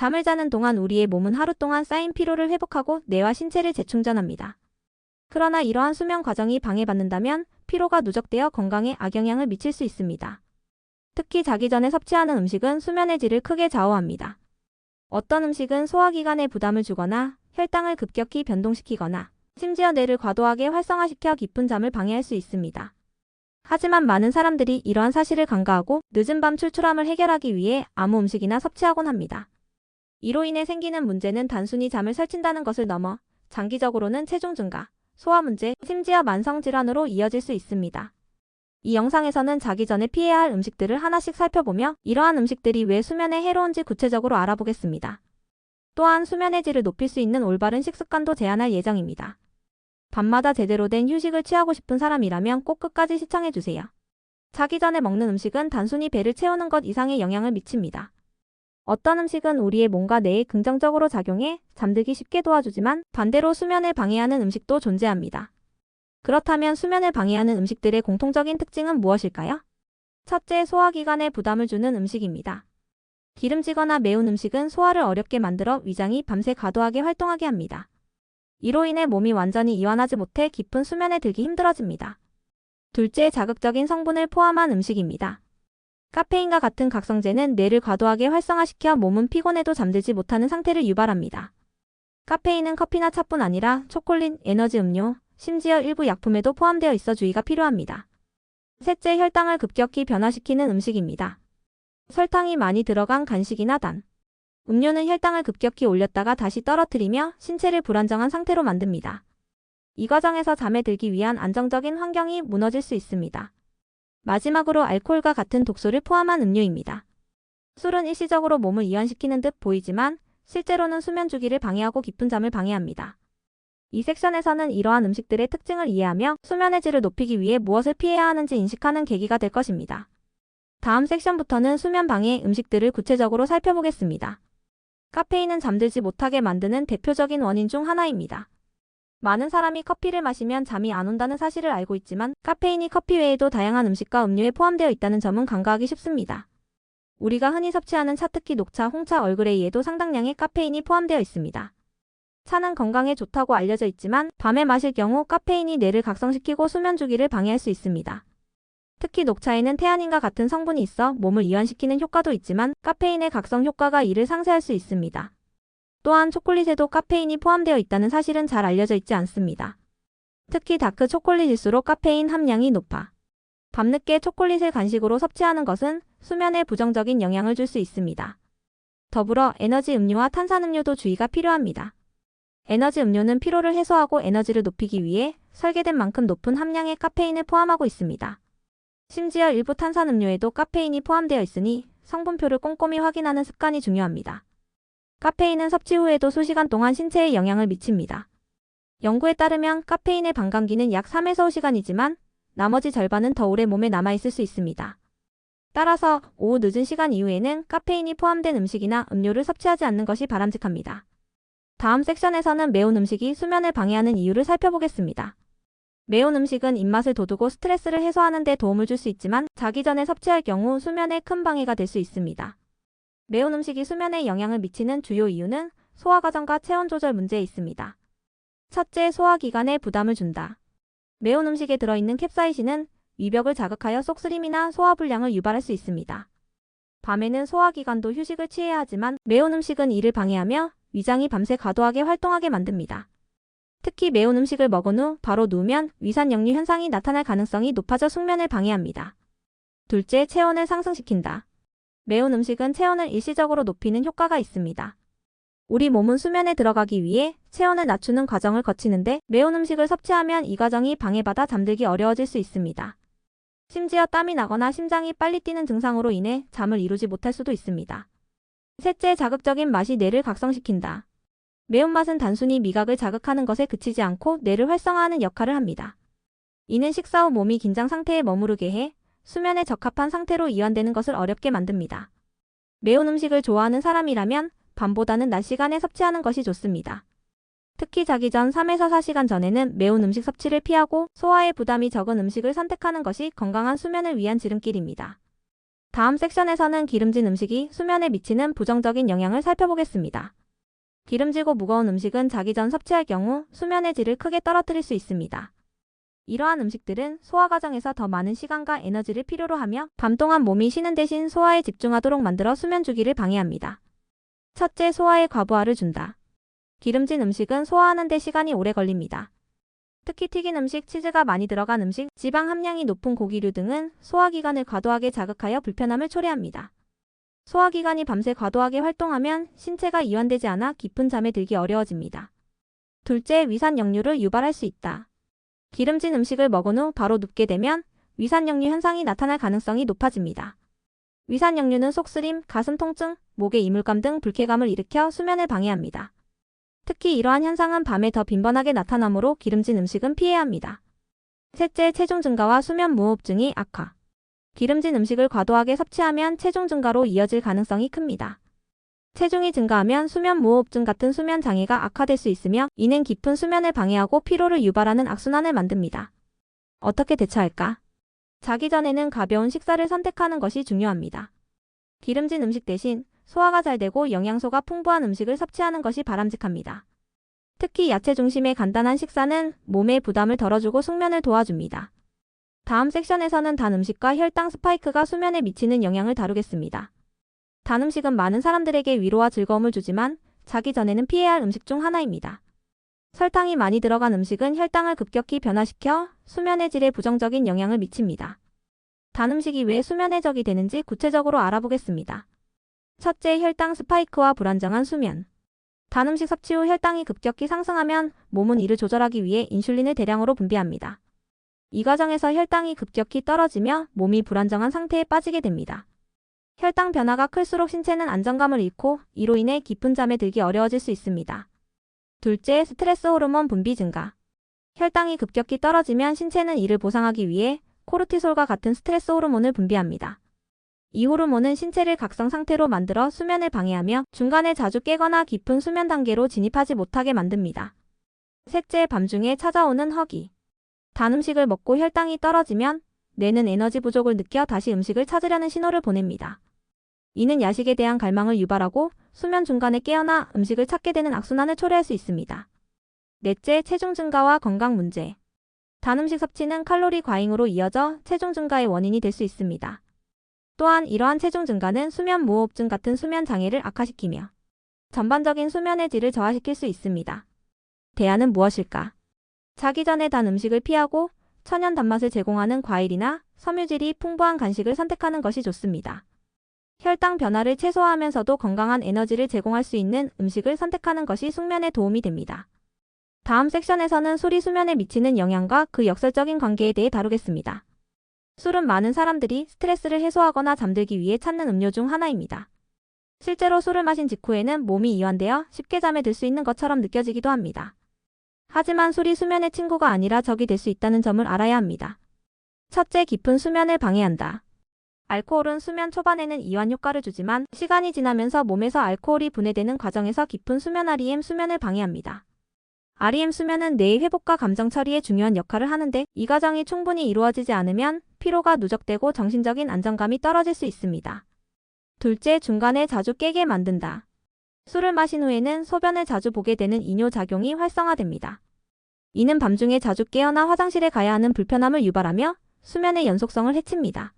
잠을 자는 동안 우리의 몸은 하루 동안 쌓인 피로를 회복하고 뇌와 신체를 재충전합니다. 그러나 이러한 수면 과정이 방해받는다면 피로가 누적되어 건강에 악영향을 미칠 수 있습니다. 특히 자기 전에 섭취하는 음식은 수면의 질을 크게 좌우합니다. 어떤 음식은 소화기관에 부담을 주거나 혈당을 급격히 변동시키거나 심지어 뇌를 과도하게 활성화시켜 깊은 잠을 방해할 수 있습니다. 하지만 많은 사람들이 이러한 사실을 간과하고 늦은 밤 출출함을 해결하기 위해 아무 음식이나 섭취하곤 합니다. 이로 인해 생기는 문제는 단순히 잠을 설친다는 것을 넘어 장기적으로는 체중 증가, 소화 문제, 심지어 만성 질환으로 이어질 수 있습니다. 이 영상에서는 자기 전에 피해야 할 음식들을 하나씩 살펴보며 이러한 음식들이 왜 수면에 해로운지 구체적으로 알아보겠습니다. 또한 수면의 질을 높일 수 있는 올바른 식습관도 제안할 예정입니다. 밤마다 제대로 된 휴식을 취하고 싶은 사람이라면 꼭 끝까지 시청해주세요. 자기 전에 먹는 음식은 단순히 배를 채우는 것 이상의 영향을 미칩니다. 어떤 음식은 우리의 몸과 뇌에 긍정적으로 작용해 잠들기 쉽게 도와주지만 반대로 수면을 방해하는 음식도 존재합니다. 그렇다면 수면을 방해하는 음식들의 공통적인 특징은 무엇일까요? 첫째, 소화기관에 부담을 주는 음식입니다. 기름지거나 매운 음식은 소화를 어렵게 만들어 위장이 밤새 과도하게 활동하게 합니다. 이로 인해 몸이 완전히 이완하지 못해 깊은 수면에 들기 힘들어집니다. 둘째, 자극적인 성분을 포함한 음식입니다. 카페인과 같은 각성제는 뇌를 과도하게 활성화시켜 몸은 피곤해도 잠들지 못하는 상태를 유발합니다. 카페인은 커피나 차뿐 아니라 초콜릿, 에너지 음료, 심지어 일부 약품에도 포함되어 있어 주의가 필요합니다. 셋째, 혈당을 급격히 변화시키는 음식입니다. 설탕이 많이 들어간 간식이나 단, 음료는 혈당을 급격히 올렸다가 다시 떨어뜨리며 신체를 불안정한 상태로 만듭니다. 이 과정에서 잠에 들기 위한 안정적인 환경이 무너질 수 있습니다. 마지막으로 알코올과 같은 독소를 포함한 음료입니다. 술은 일시적으로 몸을 이완시키는 듯 보이지만 실제로는 수면 주기를 방해하고 깊은 잠을 방해합니다. 이 섹션에서는 이러한 음식들의 특징을 이해하며 수면의 질을 높이기 위해 무엇을 피해야 하는지 인식하는 계기가 될 것입니다. 다음 섹션부터는 수면 방해 음식들을 구체적으로 살펴보겠습니다. 카페인은 잠들지 못하게 만드는 대표적인 원인 중 하나입니다. 많은 사람이 커피를 마시면 잠이 안 온다는 사실을 알고 있지만 카페인이 커피 외에도 다양한 음식과 음료에 포함되어 있다는 점은 간과하기 쉽습니다. 우리가 흔히 섭취하는 차 특히 녹차, 홍차, 얼그레이에도 상당량의 카페인이 포함되어 있습니다. 차는 건강에 좋다고 알려져 있지만 밤에 마실 경우 카페인이 뇌를 각성시키고 수면 주기를 방해할 수 있습니다. 특히 녹차에는 테아닌과 같은 성분이 있어 몸을 이완시키는 효과도 있지만 카페인의 각성 효과가 이를 상쇄할 수 있습니다. 또한 초콜릿에도 카페인이 포함되어 있다는 사실은 잘 알려져 있지 않습니다. 특히 다크 초콜릿일수록 카페인 함량이 높아 밤늦게 초콜릿을 간식으로 섭취하는 것은 수면에 부정적인 영향을 줄 수 있습니다. 더불어 에너지 음료와 탄산음료도 주의가 필요합니다. 에너지 음료는 피로를 해소하고 에너지를 높이기 위해 설계된 만큼 높은 함량의 카페인을 포함하고 있습니다. 심지어 일부 탄산음료에도 카페인이 포함되어 있으니 성분표를 꼼꼼히 확인하는 습관이 중요합니다. 카페인은 섭취 후에도 수시간 동안 신체에 영향을 미칩니다. 연구에 따르면 카페인의 반감기는 약 3에서 5시간이지만 나머지 절반은 더 오래 몸에 남아있을 수 있습니다. 따라서 오후 늦은 시간 이후에는 카페인이 포함된 음식이나 음료를 섭취하지 않는 것이 바람직합니다. 다음 섹션에서는 매운 음식이 수면을 방해하는 이유를 살펴보겠습니다. 매운 음식은 입맛을 돋우고 스트레스를 해소하는 데 도움을 줄 수 있지만 자기 전에 섭취할 경우 수면에 큰 방해가 될 수 있습니다. 매운 음식이 수면에 영향을 미치는 주요 이유는 소화 과정과 체온 조절 문제에 있습니다. 첫째, 소화기관에 부담을 준다. 매운 음식에 들어있는 캡사이신은 위벽을 자극하여 속쓰림이나 소화불량을 유발할 수 있습니다. 밤에는 소화기관도 휴식을 취해야 하지만 매운 음식은 이를 방해하며 위장이 밤새 과도하게 활동하게 만듭니다. 특히 매운 음식을 먹은 후 바로 누우면 위산역류 현상이 나타날 가능성이 높아져 숙면을 방해합니다. 둘째, 체온을 상승시킨다. 매운 음식은 체온을 일시적으로 높이는 효과가 있습니다. 우리 몸은 수면에 들어가기 위해 체온을 낮추는 과정을 거치는데 매운 음식을 섭취하면 이 과정이 방해받아 잠들기 어려워질 수 있습니다. 심지어 땀이 나거나 심장이 빨리 뛰는 증상으로 인해 잠을 이루지 못할 수도 있습니다. 셋째, 자극적인 맛이 뇌를 각성시킨다. 매운맛은 단순히 미각을 자극하는 것에 그치지 않고 뇌를 활성화하는 역할을 합니다. 이는 식사 후 몸이 긴장 상태에 머무르게 해 수면에 적합한 상태로 이완되는 것을 어렵게 만듭니다. 매운 음식을 좋아하는 사람이라면 밤보다는 낮 시간에 섭취하는 것이 좋습니다. 특히 자기 전 3에서 4시간 전에는 매운 음식 섭취를 피하고 소화에 부담이 적은 음식을 선택하는 것이 건강한 수면을 위한 지름길입니다. 다음 섹션에서는 기름진 음식이 수면에 미치는 부정적인 영향을 살펴보겠습니다. 기름지고 무거운 음식은 자기 전 섭취할 경우 수면의 질을 크게 떨어뜨릴 수 있습니다. 이러한 음식들은 소화 과정에서 더 많은 시간과 에너지를 필요로 하며 밤 동안 몸이 쉬는 대신 소화에 집중하도록 만들어 수면 주기를 방해합니다. 첫째, 소화에 과부하를 준다. 기름진 음식은 소화하는 데 시간이 오래 걸립니다. 특히 튀긴 음식, 치즈가 많이 들어간 음식, 지방 함량이 높은 고기류 등은 소화기관을 과도하게 자극하여 불편함을 초래합니다. 소화기관이 밤새 과도하게 활동하면 신체가 이완되지 않아 깊은 잠에 들기 어려워집니다. 둘째, 위산 역류를 유발할 수 있다. 기름진 음식을 먹은 후 바로 눕게 되면 위산 역류 현상이 나타날 가능성이 높아집니다. 위산 역류는 속쓰림, 가슴 통증, 목의 이물감 등 불쾌감을 일으켜 수면을 방해합니다. 특히 이러한 현상은 밤에 더 빈번하게 나타나므로 기름진 음식은 피해야 합니다. 셋째, 체중 증가와 수면 무호흡증이 악화. 기름진 음식을 과도하게 섭취하면 체중 증가로 이어질 가능성이 큽니다. 체중이 증가하면 수면 무호흡증 같은 수면 장애가 악화될 수 있으며 이는 깊은 수면을 방해하고 피로를 유발하는 악순환을 만듭니다. 어떻게 대처할까? 자기 전에는 가벼운 식사를 선택하는 것이 중요합니다. 기름진 음식 대신 소화가 잘 되고 영양소가 풍부한 음식을 섭취하는 것이 바람직합니다. 특히 야채 중심의 간단한 식사는 몸의 부담을 덜어주고 숙면을 도와줍니다. 다음 섹션에서는 단 음식과 혈당 스파이크가 수면에 미치는 영향을 다루겠습니다. 단 음식은 많은 사람들에게 위로와 즐거움을 주지만 자기 전에는 피해야 할 음식 중 하나입니다. 설탕이 많이 들어간 음식은 혈당을 급격히 변화시켜 수면의 질에 부정적인 영향을 미칩니다. 단 음식이 왜 수면에 적이 되는지 구체적으로 알아보겠습니다. 첫째, 혈당 스파이크와 불안정한 수면. 단 음식 섭취 후 혈당이 급격히 상승하면 몸은 이를 조절하기 위해 인슐린을 대량으로 분비합니다. 이 과정에서 혈당이 급격히 떨어지며 몸이 불안정한 상태에 빠지게 됩니다. 혈당 변화가 클수록 신체는 안정감을 잃고 이로 인해 깊은 잠에 들기 어려워질 수 있습니다. 둘째, 스트레스 호르몬 분비 증가. 혈당이 급격히 떨어지면 신체는 이를 보상하기 위해 코르티솔과 같은 스트레스 호르몬을 분비합니다. 이 호르몬은 신체를 각성 상태로 만들어 수면을 방해하며 중간에 자주 깨거나 깊은 수면 단계로 진입하지 못하게 만듭니다. 셋째, 밤중에 찾아오는 허기. 단 음식을 먹고 혈당이 떨어지면 뇌는 에너지 부족을 느껴 다시 음식을 찾으려는 신호를 보냅니다. 이는 야식에 대한 갈망을 유발하고 수면 중간에 깨어나 음식을 찾게 되는 악순환을 초래할 수 있습니다. 넷째, 체중 증가와 건강 문제. 단 음식 섭취는 칼로리 과잉으로 이어져 체중 증가의 원인이 될 수 있습니다. 또한 이러한 체중 증가는 수면 무호흡증 같은 수면 장애를 악화시키며 전반적인 수면의 질을 저하시킬 수 있습니다. 대안은 무엇일까? 자기 전에 단 음식을 피하고 천연 단맛을 제공하는 과일이나 섬유질이 풍부한 간식을 선택하는 것이 좋습니다. 혈당 변화를 최소화하면서도 건강한 에너지를 제공할 수 있는 음식을 선택하는 것이 숙면에 도움이 됩니다. 다음 섹션에서는 술이 수면에 미치는 영향과 그 역설적인 관계에 대해 다루겠습니다. 술은 많은 사람들이 스트레스를 해소하거나 잠들기 위해 찾는 음료 중 하나입니다. 실제로 술을 마신 직후에는 몸이 이완되어 쉽게 잠에 들 수 있는 것처럼 느껴지기도 합니다. 하지만 술이 수면의 친구가 아니라 적이 될 수 있다는 점을 알아야 합니다. 첫째, 깊은 수면을 방해한다. 알코올은 수면 초반에는 이완 효과를 주지만 시간이 지나면서 몸에서 알코올이 분해되는 과정에서 깊은 수면 REM 수면을 방해합니다. REM 수면은 뇌의 회복과 감정 처리에 중요한 역할을 하는데 이 과정이 충분히 이루어지지 않으면 피로가 누적되고 정신적인 안정감이 떨어질 수 있습니다. 둘째, 중간에 자주 깨게 만든다. 술을 마신 후에는 소변을 자주 보게 되는 이뇨작용이 활성화됩니다. 이는 밤중에 자주 깨어나 화장실에 가야 하는 불편함을 유발하며 수면의 연속성을 해칩니다.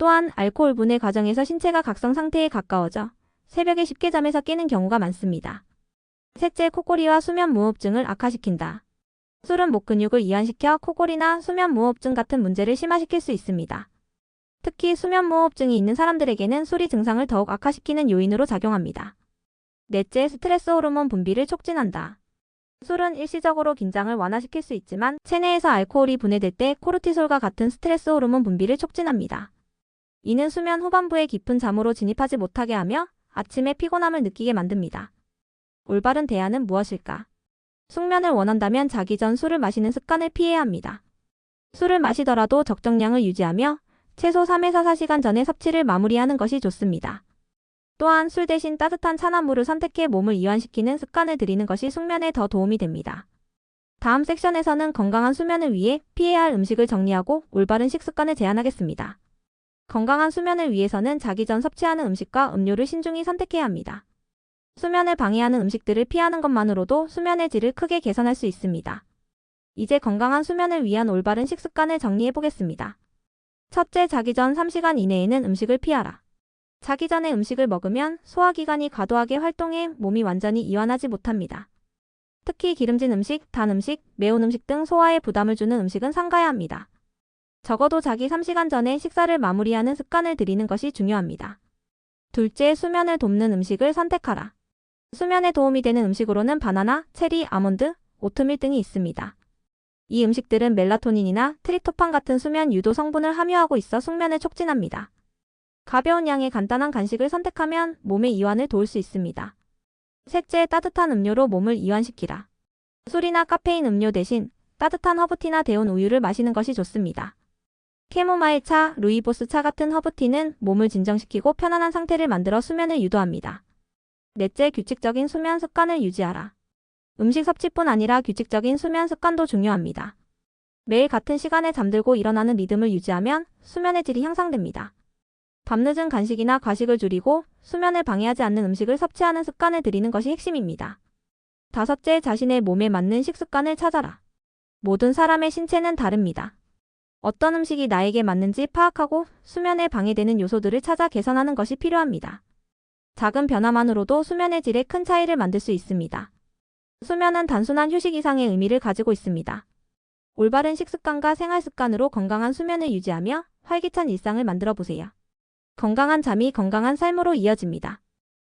또한 알코올 분해 과정에서 신체가 각성 상태에 가까워져 새벽에 쉽게 잠에서 깨는 경우가 많습니다. 셋째, 코골이와 수면 무호흡증을 악화시킨다. 술은 목 근육을 이완시켜 코골이나 수면 무호흡증 같은 문제를 심화시킬 수 있습니다. 특히 수면 무호흡증이 있는 사람들에게는 술이 증상을 더욱 악화시키는 요인으로 작용합니다. 넷째, 스트레스 호르몬 분비를 촉진한다. 술은 일시적으로 긴장을 완화시킬 수 있지만 체내에서 알코올이 분해될 때 코르티솔과 같은 스트레스 호르몬 분비를 촉진합니다. 이는 수면 후반부에 깊은 잠으로 진입하지 못하게 하며 아침에 피곤함을 느끼게 만듭니다. 올바른 대안은 무엇일까? 숙면을 원한다면 자기 전 술을 마시는 습관을 피해야 합니다. 술을 마시더라도 적정량을 유지하며 최소 3에서 4시간 전에 섭취를 마무리하는 것이 좋습니다. 또한 술 대신 따뜻한 찬물을 선택해 몸을 이완시키는 습관을 들이는 것이 숙면에 더 도움이 됩니다. 다음 섹션에서는 건강한 수면을 위해 피해야 할 음식을 정리하고 올바른 식습관을 제안하겠습니다. 건강한 수면을 위해서는 자기 전 섭취하는 음식과 음료를 신중히 선택해야 합니다. 수면을 방해하는 음식들을 피하는 것만으로도 수면의 질을 크게 개선할 수 있습니다. 이제 건강한 수면을 위한 올바른 식습관을 정리해 보겠습니다. 첫째, 자기 전 3시간 이내에는 음식을 피하라. 자기 전에 음식을 먹으면 소화기관이 과도하게 활동해 몸이 완전히 이완하지 못합니다. 특히 기름진 음식, 단 음식, 매운 음식 등 소화에 부담을 주는 음식은 삼가야 합니다. 적어도 자기 3시간 전에 식사를 마무리하는 습관을 들이는 것이 중요합니다. 둘째, 수면을 돕는 음식을 선택하라. 수면에 도움이 되는 음식으로는 바나나, 체리, 아몬드, 오트밀 등이 있습니다. 이 음식들은 멜라토닌이나 트립토판 같은 수면 유도 성분을 함유하고 있어 숙면을 촉진합니다. 가벼운 양의 간단한 간식을 선택하면 몸의 이완을 도울 수 있습니다. 셋째, 따뜻한 음료로 몸을 이완시키라. 술이나 카페인 음료 대신 따뜻한 허브티나 데운 우유를 마시는 것이 좋습니다. 캐모마일 차, 루이보스 차 같은 허브티는 몸을 진정시키고 편안한 상태를 만들어 수면을 유도합니다. 넷째, 규칙적인 수면 습관을 유지하라. 음식 섭취뿐 아니라 규칙적인 수면 습관도 중요합니다. 매일 같은 시간에 잠들고 일어나는 리듬을 유지하면 수면의 질이 향상됩니다. 밤늦은 간식이나 과식을 줄이고 수면을 방해하지 않는 음식을 섭취하는 습관을 들이는 것이 핵심입니다. 다섯째, 자신의 몸에 맞는 식습관을 찾아라. 모든 사람의 신체는 다릅니다. 어떤 음식이 나에게 맞는지 파악하고 수면에 방해되는 요소들을 찾아 개선하는 것이 필요합니다. 작은 변화만으로도 수면의 질에 큰 차이를 만들 수 있습니다. 수면은 단순한 휴식 이상의 의미를 가지고 있습니다. 올바른 식습관과 생활 습관으로 건강한 수면을 유지하며 활기찬 일상을 만들어 보세요. 건강한 잠이 건강한 삶으로 이어집니다.